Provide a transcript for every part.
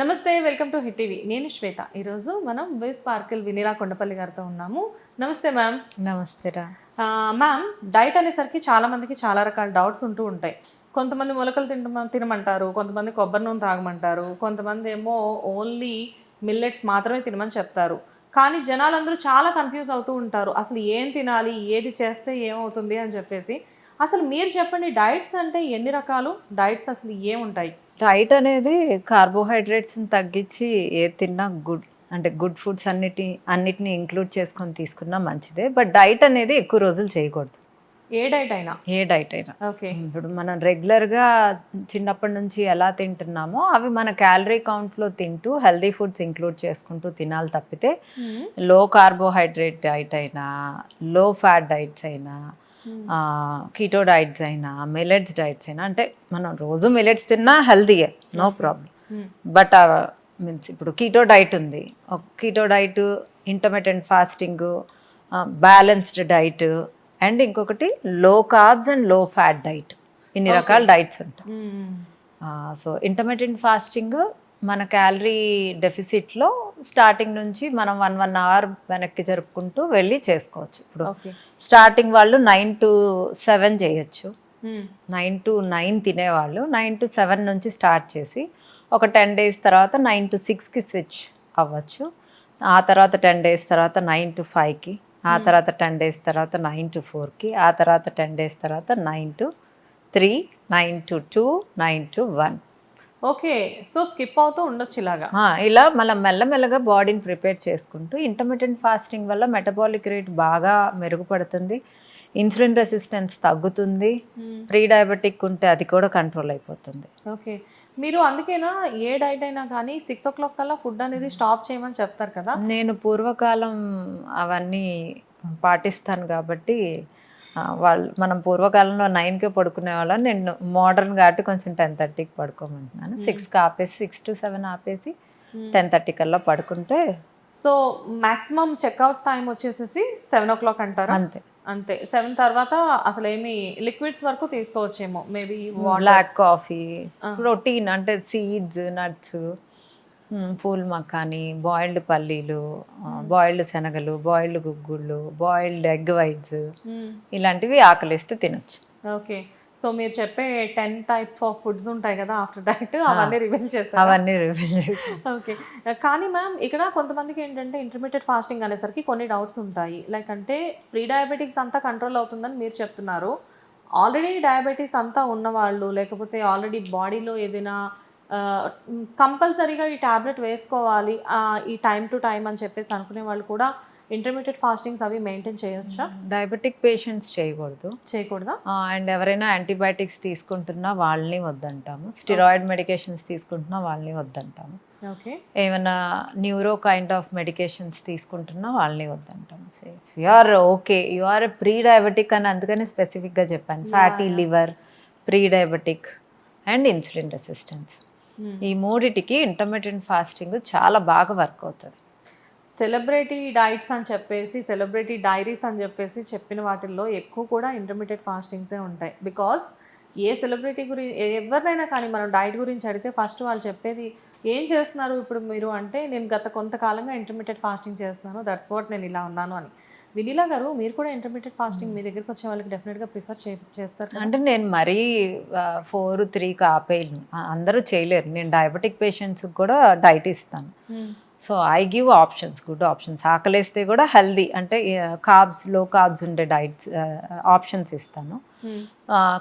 నమస్తే welcome to hit TV. నేను శ్వేత. ఈరోజు మనం వేస్ పార్కిల్ వినీలా కొండపల్లి గారితో ఉన్నాము. నమస్తే మ్యామ్ నమస్తే రా. మ్యామ్ డైట్ అనేసరికి చాలా మందికి చాలా రకాల డౌట్స్ ఉంటూ ఉంటాయి. కొంతమంది మొలకలు తింట తినమంటారు కొంతమంది కొబ్బరి నూనె తాగమంటారు కొంతమంది ఏమో ఓన్లీ మిల్లెట్స్ మాత్రమే తినమని చెప్తారు. కానీ జనాలందరూ చాలా కన్ఫ్యూజ్ అవుతూ ఉంటారు. అసలు ఏం తినాలి ఏది చేస్తే ఏమవుతుంది అని చెప్పేసి. అసలు మీరు చెప్పండి డైట్స్ అంటే ఎన్ని రకాలు? డైట్స్ అసలు ఏముంటాయి? డైట్ అనేది కార్బోహైడ్రేట్స్ని తగ్గించి ఏ తిన్నా గుడ్ అంటే గుడ్ ఫుడ్స్ అన్నిటి అన్నిటిని ఇంక్లూడ్ చేసుకొని తీసుకున్నా మంచిదే. బట్ డైట్ అనేది ఎక్కువ రోజులు చేయకూడదు. ఏ డైట్ అయినా? ఏ డైట్ అయినా. ఓకే ఇప్పుడు మనం రెగ్యులర్గా చిన్నప్పటి నుంచి ఎలా తింటున్నామో అవి మన క్యాలరీ కౌంట్లో తింటూ హెల్దీ ఫుడ్స్ ఇంక్లూడ్ చేసుకుంటూ తినాలి తప్పితే లో కార్బోహైడ్రేట్ డైట్ అయినా లో ఫ్యాట్ డైట్స్ అయినా కీటో డైట్స్ అయినా మిలెట్స్ డైట్స్ అయినా అంటే మనం రోజు మిలెట్స్ తిన్నా హెల్దీయే నో ప్రాబ్లం బట్ మీన్స్ ఇప్పుడు కీటో డైట్ ఉంది. Keto diet intermediate fasting balanced diet and ఇంకొకటి లో కార్బ్స్ అండ్లో ఫ్యాట్ డైట్ ఇన్ని రకాల డైట్స్ ఉంటాయి సో ఇంటర్మీడియట్ ఫాస్టింగ్ మన క్యాలరీ డెఫిసిట్లో స్టార్టింగ్ నుంచి మనం వన్ వన్ అవర్ వెనక్కి జరుపుకుంటూ వెళ్ళి చేసుకోవచ్చు. ఇప్పుడు స్టార్టింగ్ వాళ్ళు నైన్ టు సెవెన్ చేయొచ్చు. నైన్ టు నైన్ తినేవాళ్ళు. నైన్ టు సెవెన్ నుంచి స్టార్ట్ చేసి ఒక టెన్ డేస్ తర్వాత నైన్ టు సిక్స్కి స్విచ్ అవ్వచ్చు. ఆ తర్వాత టెన్ డేస్ తర్వాత నైన్ టు ఫైవ్కి ఆ తర్వాత టెన్ డేస్ తర్వాత నైన్ టు ఫోర్కి ఆ తర్వాత టెన్ డేస్ తర్వాత nine to three nine to two nine to one okay so skip అవుతూ ఉండొచ్చు ఇలాగా. ఇలా మళ్ళీ మెల్లమెల్లగా బాడీని ప్రిపేర్ చేసుకుంటూ ఇంటర్మీడియట్ ఫాస్టింగ్ వల్ల మెటబాలిక్ రేట్ బాగా మెరుగుపడుతుంది ఇన్సులిన్ రెసిస్టెన్స్ తగ్గుతుంది ప్రీ డయాబెటిక్ ఉంటే అది కూడా కంట్రోల్ అయిపోతుంది. ఓకే మీరు అందుకేనా ఏ డైట్ అయినా కానీ సిక్స్ ఓ క్లాక్ కల్లా ఫుడ్ అనేది స్టాప్ చేయమని చెప్తారు కదా? నేను పూర్వకాలం అవన్నీ పాటిస్తాను కాబట్టి వాళ్ళు మనం పూర్వకాలంలో నైన్కే పడుకునే వాళ్ళం. నేను మోడర్న్ కాబట్టి కొంచెం టెన్ థర్టీకి పడుకోమంటున్నాను. సిక్స్కి ఆపేసి సిక్స్ టు సెవెన్ ఆపేసి టెన్ థర్టీ కల్లా పడుకుంటే సో మాక్సిమం చెక్అవుట్ టైం వచ్చేసేసి సెవెన్ ఓ క్లాక్ అంటారా? అంతే. అంతే. సెవెన్ తర్వాత అసలు ఏమి లిక్విడ్స్ వరకు తీసుకోవచ్చేమో. మేబీ బ్లాక్ కాఫీ ప్రోటీన్ అంటే సీడ్స్ నట్స్ ఫూల్ మకాని బాయిల్డ్ పల్లీలు బాయిల్డ్ శనగలు బాయిల్డ్ గుగ్గుళ్ళు బాయిల్డ్ ఎగ్ వైట్స్ ఇలాంటివి ఆకలిస్తే తినొచ్చు. ఓకే. సో మీరు చెప్పే టెన్ టైప్స్ ఆఫ్ ఫుడ్స్ ఉంటాయి కదా ఆఫ్టర్ డైట్ అవన్నీ రివీల్ చేస్తారు అవన్నీ రివీల్ ఓకే. కానీ మ్యామ్ ఇక్కడ కొంతమందికి ఏంటంటే ఇంటర్మీడియట్ ఫాస్టింగ్ అనేసరికి కొన్ని డౌట్స్ ఉంటాయి. లైక్ అంటే ప్రీ డయాబెటిక్స్ అంతా కంట్రోల్ అవుతుందని మీరు చెప్తున్నారు. ఆల్రెడీ డయాబెటీస్ అంతా ఉన్నవాళ్ళు లేకపోతే ఆల్రెడీ బాడీలో ఏదైనా కంపల్సరీగా ఈ ట్యాబ్లెట్ వేసుకోవాలి ఈ టైం టు టైం అని చెప్పేసి అనుకునే వాళ్ళు కూడా ఇంటర్మీడియట్ ఫాస్టింగ్స్ అవి మెయింటైన్ చేయొచ్చా? డయాబెటిక్ పేషెంట్స్ చేయకూడదు. చేయకూడదా? అండ్ ఎవరైనా యాంటీబయాటిక్స్ తీసుకుంటున్నా వాళ్ళని వద్దంటాము. స్టిరాయిడ్ మెడికేషన్స్ తీసుకుంటున్నా వాళ్ళని వద్దంటాము. ఓకే. ఏమైనా న్యూరో కైండ్ ఆఫ్ మెడికేషన్స్ తీసుకుంటున్నా వాళ్ళని వద్దంటాము. You are okay you are pre diabetic అని అందుకని స్పెసిఫిక్గా చెప్పాను. Fatty liver pre diabetic and insulin resistance ఈ మూడిటికి ఇంటర్మీడియట్ ఫాస్టింగ్ చాలా బాగా వర్క్ అవుతుంది. సెలబ్రిటీ డైట్స్ అని చెప్పేసి సెలబ్రిటీ డైరీస్ అని చెప్పేసి చెప్పిన వాటిల్లో ఎక్కువ కూడా ఇంటర్మీడియట్ ఫాస్టింగ్సే ఉంటాయి. బికాస్ ఏ సెలబ్రిటీ గురించి ఎవరినైనా కానీ మనం డైట్ గురించి అడిగితే ఫస్ట్ వాళ్ళు చెప్పేది ఏం చేస్తున్నారు ఇప్పుడు మీరు? అంటే నేను గత కొంతకాలంగా ఇంటర్మీడియట్ ఫాస్టింగ్ చేస్తున్నాను. దట్స్ వాట్ నేను ఇలా ఉన్నాను అని. వినీలా గారు మీరు కూడా ఇంటర్మీడియట్ ఫాస్టింగ్ మీ దగ్గరికి వచ్చే వాళ్ళకి డెఫినెట్గా ప్రిఫర్ చే చేస్తారు? అంటే నేను మరీ ఫోర్ త్రీకి ఆపేయను. అందరూ చేయలేరు. నేను డయాబెటిక్ పేషెంట్స్కి కూడా డైట్ ఇస్తాను. So I give options good options. ఆకలేస్తే కూడా హెల్దీ. అంటే కార్బ్స్లో కార్బ్స్ ఉండే డైట్స్ ఆప్షన్స్ ఇస్తాను.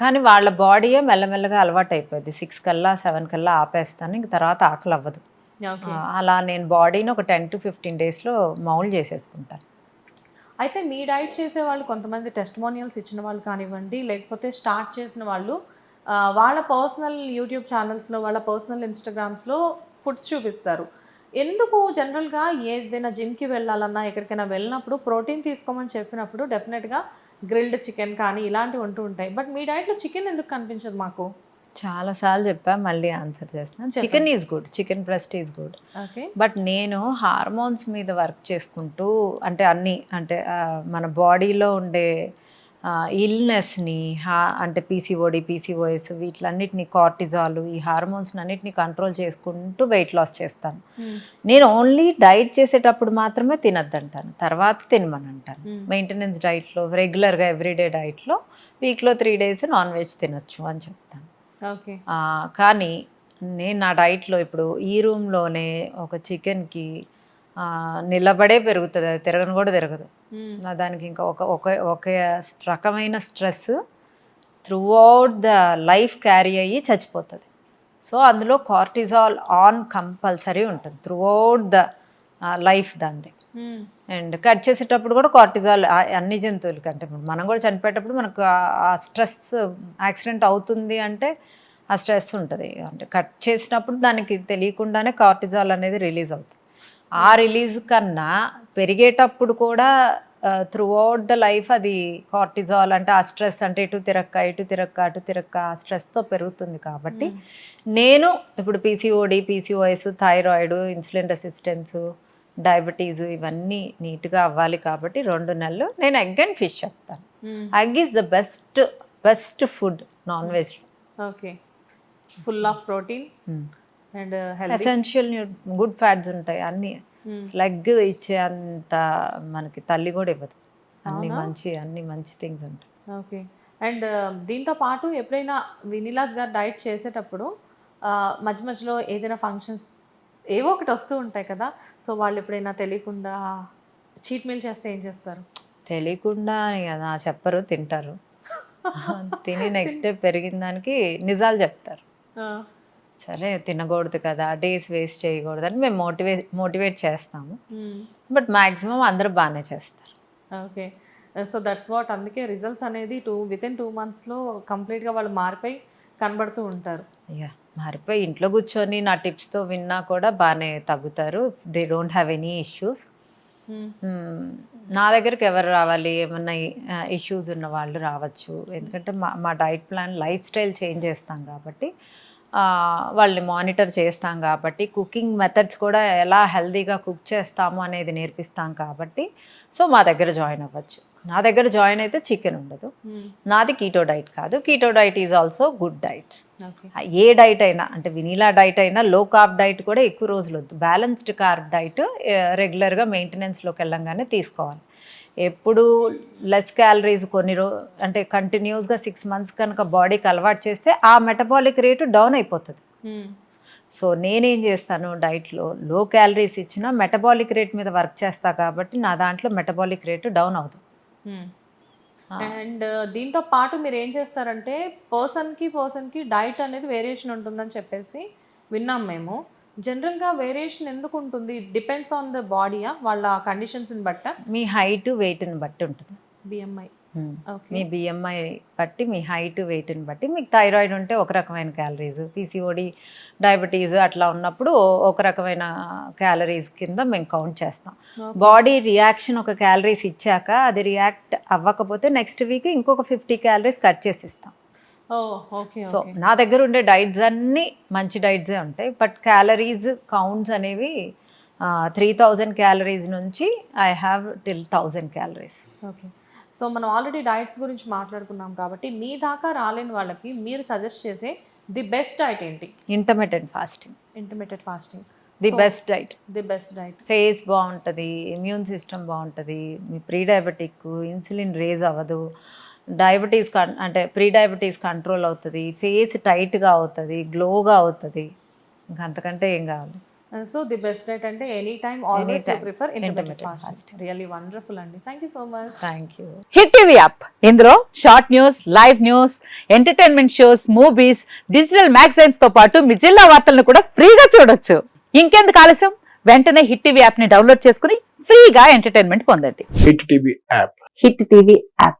కానీ వాళ్ళ బాడీయే మెల్లమెల్లగా అలవాటు అయిపోయింది సిక్స్ కల్లా సెవెన్ కల్లా ఆపేస్తాను. ఇంక తర్వాత ఆకలి అవ్వదు. అలా నేను బాడీని ఒక టెన్ టు ఫిఫ్టీన్ డేస్లో మౌల్డ్ చేసేసుకుంటాను అయితే మీ డైట్ చేసే వాళ్ళు కొంతమంది టెస్టిమోనియల్స్ ఇచ్చిన వాళ్ళు కానివ్వండి లేకపోతే స్టార్ట్ చేసిన వాళ్ళు వాళ్ళ పర్సనల్ యూట్యూబ్ ఛానల్స్లో వాళ్ళ పర్సనల్ ఇన్స్టాగ్రామ్స్లో ఫుడ్స్ చూపిస్తారు. ఎందుకు జనరల్గా ఏదైనా జిమ్కి వెళ్ళాలన్నా ఎక్కడికైనా వెళ్ళినప్పుడు ప్రోటీన్ తీసుకోమని చెప్పినప్పుడు డెఫినెట్గా గ్రిల్డ్ చికెన్ కానీ ఇలాంటివి ఉంటూ ఉంటాయి. బట్ మీ డైట్లో చికెన్ ఎందుకు కనిపించదు మాకు? చాలా సార్లు చెప్పా మళ్ళీ ఆన్సర్ చేస్తున్నాను chicken is good chicken breast is good. Okay. But నేను హార్మోన్స్ మీద వర్క్ చేసుకుంటూ అంటే అన్ని అంటే మన బాడీలో ఉండే ఇల్నెస్ని హా అంటే పీసీఓడి పీసీఓఎస్ వీటిలన్నిటిని కార్టిజాల్ ఈ హార్మోన్స్ అన్నిటిని కంట్రోల్ చేసుకుంటూ వెయిట్ లాస్ చేస్తాను. నేను ఓన్లీ డైట్ చేసేటప్పుడు మాత్రమే తినద్దంటాను. తర్వాత తినమని అంటాను Hmm. మెయింటెనెన్స్ డైట్లో రెగ్యులర్గా ఎవ్రీడే డైట్లో వీక్లో త్రీ డేస్ నాన్ వెజ్ తినొచ్చు అని చెప్తాను. ఓకే కానీ నేను నా డైట్లో ఇప్పుడు ఈ రూమ్లోనే ఒక చికెన్కి నిలబడే పెరుగుతుంది అది తిరగను కూడా తిరగదు. దానికి ఇంకా ఒక ఒక ఒక రకమైన stress throughout the life carry అయ్యి చచ్చిపోతుంది. సో అందులో కార్టిజాల్ ఆన్ కంపల్సరీ ఉంటుంది త్రూ అవుట్ ద లైఫ్ దాన్ని అండ్ కట్ చేసేటప్పుడు కూడా కార్టిజాల్ అన్ని జంతువులకి అంటే మనం కూడా చనిపోయేటప్పుడు మనకు ఆ స్ట్రెస్ యాక్సిడెంట్ అవుతుంది అంటే ఆ స్ట్రెస్ ఉంటుంది. అంటే కట్ చేసినప్పుడు దానికి తెలియకుండానే కార్టిజాల్ అనేది రిలీజ్ అవుతుంది. ఆ రిలీజ్ కన్నా పెరిగేటప్పుడు కూడా త్రూ అవుట్ ద లైఫ్ అది కార్టిజాల్ అంటే ఆ స్ట్రెస్ అంటే ఇటు తిరక్క ఇటు తిరక్క అటు తిరక్క ఆ స్ట్రెస్తో పెరుగుతుంది కాబట్టి నేను ఇప్పుడు PCOD PCOS thyroid insulin resistance diabetes ఇవన్నీ నీట్గా అవ్వాలి కాబట్టి రెండు నెలలు నేను ఎగ్ అండ్ ఫిష్ చెప్తాను egg is the best best food non veg okay full of protein and essential good fats ఉంటాయి. అన్నీ లెగ్ ఇచ్చే అంత మనకి తల్లి కూడా ఇవ్వదు. అన్ని మంచి అన్ని మంచి థింగ్స్ ఉంటాయి. ఓకే. అండ్ దీంతో పాటు ఎప్పుడైనా వినిలాస్ గారు డైట్ చేసేటప్పుడు మధ్య మధ్యలో ఏదైనా ఫంక్షన్స్ ఏవో ఒకటి వస్తూ ఉంటాయి కదా సో వాళ్ళు ఎప్పుడైనా తెలియకుండా చీట్ మీల్ చేస్తే ఏం చేస్తారు? తెలియకుండా అని కదా చెప్పరు తింటారు. తిని నెక్స్ట్ డే పెరిగిన దానికి నిజాలు చెప్తారు. సరే తినకూడదు కదా డేస్ వేస్ట్ చేయకూడదు అని మేము మోటివేట్ మోటివేట్ చేస్తాము. బట్ మ్యాక్సిమం అందరూ బాగానే చేస్తారు. ఓకే. సో దట్స్ వాట్ అందుకే రిజల్ట్స్ అనేది టూ విత్ ఇన్ టూ మంత్స్లో కంప్లీట్గా వాళ్ళు మారిపోయి కనబడుతూ ఉంటారు. యా మారిపోయి ఇంట్లో కూర్చొని నా టిప్స్తో విన్నా కూడా బాగానే తగ్గుతారు. They don't have any issues. నా దగ్గరికి ఎవరు రావాలి? ఏమన్నా ఇష్యూస్ ఉన్న వాళ్ళు రావచ్చు. ఎందుకంటే మా మా diet plan lifestyle change చేస్తాం కాబట్టి వాళ్ళని మానిటర్ చేస్తాం కాబట్టి కుకింగ్ మెథడ్స్ కూడా ఎలా హెల్తీగా కుక్ చేస్తాము అనేది నేర్పిస్తాం కాబట్టి సో మా దగ్గర జాయిన్ అవ్వచ్చు. నా దగ్గర జాయిన్ అయితే చికెన్ ఉండదు. నాది కీటో డైట్ కాదు. Keto diet is also good diet A diet అయినా అంటే వినీలా డైట్ అయినా లో కార్బ్ డైట్ కూడా ఎక్కువ రోజులు వద్దు. బ్యాలెన్స్డ్ కార్బ్ డైట్ రెగ్యులర్గా మెయింటెనెన్స్లోకి వెళ్ళంగానే తీసుకోవాలి. ఎప్పుడు లెస్ క్యాలరీస్ కొన్ని రో అంటే కంటిన్యూస్గా సిక్స్ మంత్స్ కనుక బాడీకి అలవాటు చేస్తే ఆ మెటబాలిక్ రేటు డౌన్ అయిపోతుంది. సో నేనేం చేస్తాను డైట్లో లో క్యాలరీస్ ఇచ్చిన మెటబాలిక్ రేట్ మీద వర్క్ చేస్తా కాబట్టి నా దాంట్లో మెటబాలిక్ రేటు డౌన్ అవుతుంది. అండ్ దీంతో పాటు మీరు ఏం చేస్తారంటే పర్సన్కి పర్సన్కి డైట్ అనేది వేరియేషన్ ఉంటుందని చెప్పేసి విన్నాం మేము. జనరల్గా వేరియేషన్ ఎందుకు ఉంటుంది డిపెండ్స్ ఆన్ ద బాడీయా వాళ్ళ కండిషన్స్ని బట్ట? మీ హైట్ వెయిట్ని బట్టి ఉంటుంది. బిఎంఐ మీ బిఎంఐ బట్టి మీ హైట్ వెయిట్ని బట్టి మీకు థైరాయిడ్ ఉంటే ఒక రకమైన క్యాలరీస్ పీసీఓడి డయాబెటీస్ అట్లా ఉన్నప్పుడు ఒక రకమైన క్యాలరీస్ కింద మేము కౌంట్ చేస్తాం. బాడీ రియాక్షన్ ఒక క్యాలరీస్ ఇచ్చాక అది రియాక్ట్ అవ్వకపోతే నెక్స్ట్ వీక్ ఇంకొక ఫిఫ్టీ క్యాలరీస్ కట్ చేసి ఇస్తాం సో నా దగ్గర ఉండే డైట్స్ అన్నీ మంచి డైట్సే ఉంటాయి. బట్ క్యాలరీస్ కౌంట్స్ అనేవి త్రీ థౌజండ్ క్యాలరీస్ నుంచి I have till thousand calories okay so మనం ఆల్రెడీ డైట్స్ గురించి మాట్లాడుకున్నాం కాబట్టి మీ దాకా రాలేని వాళ్ళకి మీరు సజెస్ట్ చేసే ది బెస్ట్ డైట్ ఏంటి? Intermediate fasting intermediate fasting the best diet the best diet face బాగుంటుంది ఇమ్యూన్ సిస్టమ్ బాగుంటుంది మీ ప్రీ డయాబెటిక్ ఇన్సులిన్ రేజ్ అవ్వదు. డయాబెటీస్ కన్ అంటే ప్రీ డయాబెటీస్ కంట్రోల్ అవుతుంది ఫేస్ టైట్గా అవుతుంది గ్లోగా అవుతుంది. ఇంకా అంతకంటే ఏం కావాలి? సో ది బెస్ట్ డైట్ అంటే any time always Anytime. Prefer Intermittent fasting really wonderful అండి. Thank you so much thank you hit TV app ఇందులో short news live news entertainment shows movies digital మ్యాగజైన్స్తో పాటు మీ జిల్లా వార్తలను కూడా ఫ్రీగా చూడొచ్చు. ఇంకెందుకు ఆలస్యం? వెంటనే హిట్ టీవీ యాప్ని డౌన్లోడ్ చేసుకుని ఫ్రీగా ఎంటర్టైన్మెంట్ పొందండి. Hit TV app hit TV app